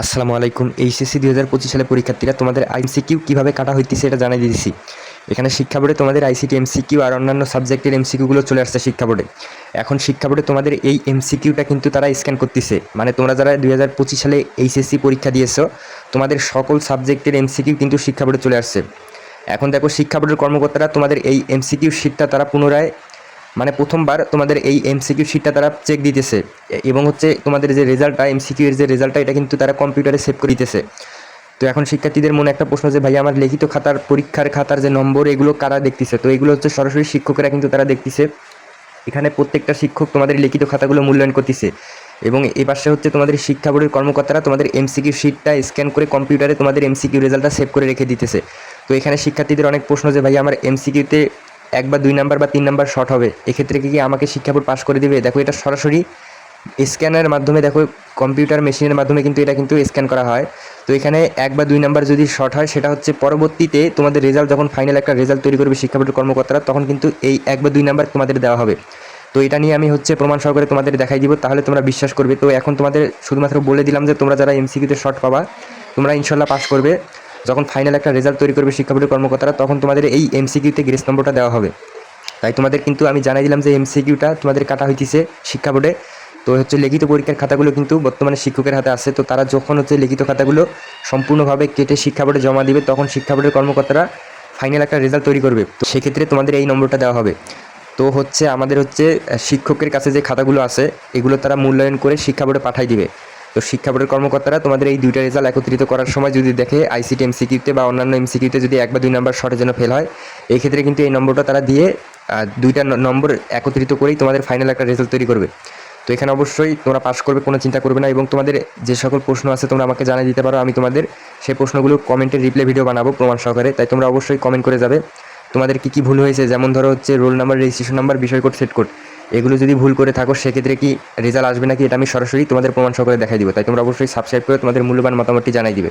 আসসালামু আলাইকুম। এইচএসসি দুই হাজার পঁচিশ সালে পরীক্ষার্থীরা তোমাদের আইসিকিউ কীভাবে কাটা হইতেছে এটা জানাই দিয়েছি এখানে শিক্ষা বোর্ডে তোমাদের আইসিটি এমসিকিউ আর অন্যান্য সাবজেক্টের এমসিকিউগুলো চলে আসছে শিক্ষা বোর্ডে। এখন শিক্ষা বোর্ডে তোমাদের এই এমসিকিউটা কিন্তু তারা স্ক্যান করতেছে। মানে তোমরা যারা দুই হাজার পঁচিশ সালে এইচএসসি পরীক্ষা দিয়েছ, তোমাদের সকল সাবজেক্টের এমসিকিউ কিন্তু শিক্ষা বোর্ডে চলে আসছে। এখন দেখো শিক্ষা বোর্ডের কর্মকর্তারা তোমাদের এই এমসিকিউ শিটটা তারা পুনরায় মানে প্রথমবার তোমাদের এই এমসিকিউ শিটটা তারা চেক দিতেছে। এবং হচ্ছে তোমাদের যে রেজাল্টটা এমসিকিউ এর যে রেজাল্টটা এটা কিন্তু তারা কম্পিউটারে সেভ করে দিতেছে। তো এখন শিক্ষার্থীদের মনে একটা প্রশ্ন যে, ভাই, আমার লিখিত খাতার, পরীক্ষার খাতার যে নম্বর, এগুলো কারা দেখতেছে? তো এগুলো হচ্ছে সরাসরি শিক্ষকেরা কিন্তু তারা দেখতেছে। এখানে প্রত্যেকটা শিক্ষক তোমাদের লিখিত খাতাগুলো মূল্যায়ন করতেছে। এবং এই পাশে হচ্ছে তোমাদের শিক্ষা বোর্ডের কর্মকর্তারা তোমাদের এমসিকিউ শিটটা স্ক্যান করে কম্পিউটারে তোমাদের এমসিকিউ রেজাল্টটা সেভ করে রেখে দিতেছে। তো এখানে শিক্ষার্থীদের অনেক প্রশ্ন যে, ভাই, আমার এমসিকিউতে এক বা দুই নাম্বার বা তিন নাম্বার শর্ট হবে। এক্ষেত্রে কি কি আমাকে শিক্ষা বোর্ড পাস করে দিবে? দেখো, এটা সরাসরি স্ক্যানের মাধ্যমে, দেখো কম্পিউটার মেশিনের মাধ্যমে কিন্তু এটা কিন্তু স্ক্যান করা হয়। তো এখানে এক বা দুই নাম্বার যদি শর্ট হয়, সেটা হচ্ছে পরবর্তীতে তোমাদের রেজাল্ট যখন ফাইনাল একটা রেজাল্ট তৈরি করবে শিক্ষা বোর্ডের কর্মকর্তারা, তখন কিন্তু এই এক বা দুই নাম্বার তোমাদের দেওয়া হবে। তো এটা নিয়ে আমি হচ্ছে প্রমাণ সহকারে তোমাদের দেখাই দিব, তাহলে তোমরা বিশ্বাস করবে। তো এখন তোমাদের শুধুমাত্র বলে দিলাম যে তোমরা যারা এমসিকিউতে শর্ট পাবা, তোমরা ইনশাল্লাহ পাস করবে। যখন ফাইনাল একটা রেজাল্ট তৈরি করবে শিক্ষা বোর্ডের কর্মকর্তারা, তখন তোমাদের এই এমসিকিউতে গ্রেস নম্বরটা দেওয়া হবে। তাই তোমাদের কিন্তু আমি জানাই দিলাম যে এমসিকিউটা তোমাদের কাটা হইতেছে শিক্ষা বোর্ডে। তো হচ্ছে লিখিত পরীক্ষার খাতাগুলো কিন্তু বর্তমানে শিক্ষকের হাতে আছে। তো তারা যখন হচ্ছে লিখিত খাতাগুলো সম্পূর্ণভাবে কেটে শিক্ষা বোর্ডে জমা দিবে, তখন শিক্ষা বোর্ডের কর্মকর্তারা ফাইনাল একটা রেজাল্ট তৈরি করবে। তো সেক্ষেত্রে তোমাদের এই নম্বরটা দেওয়া হবে। তো হচ্ছে আমাদের হচ্ছে শিক্ষকের কাছে যে খাতাগুলো আছে, এগুলো তারা মূল্যায়ন করে শিক্ষা বোর্ডে পাঠাই দিবে। তো শিক্ষা বোর্ডের কর্মকর্তারা তোমাদের এই দুইটা রেজাল্ট একত্রিত করার সময় যদি দেখে আইসিটি এমসিকিউতে বা অন্যান্য এমসিকিউতে যদি এক বা দুই নাম্বার শর্টের জন্য ফেল হয় এই ক্ষেত্রে কিন্তু এই নম্বরটা তারা দিয়ে দুইটা নম্বর একত্রিত করেই তোমাদের ফাইনাল একটা রেজাল্ট তৈরি করবে। তো এখানে অবশ্যই তোমরা পাস করবে, কোনো চিন্তা করবে না এবং তোমাদের যে সকল প্রশ্ন আছে তোমরা আমাকে জানিয়ে দিতে পারো, আমি তোমাদের সেই প্রশ্নগুলো কমেন্টের রিপ্লাই ভিডিও বানাবো প্রমাণ সহকারে, তাই তোমরা অবশ্যই কমেন্ট করে যাবে। তোমাদের কি কি ভুল হয়েছে? যেমন ধরো হচ্ছে রোল নাম্বার রেজিস্ট্রেশন নাম্বার বিষয় কোড সেট কোড এগুলো যদি ভুল করে থাকো, সেক্ষেত্রে কি রেজাল্ট আসবে নাকি? এটা আমি সরাসরি তোমাদের প্রমাণ সহকারে দেখাই দিব। তাই তোমরা অবশ্যই সাবস্ক্রাইব করে তোমাদের মূল্যবান মতামতটি জানাই দিবে।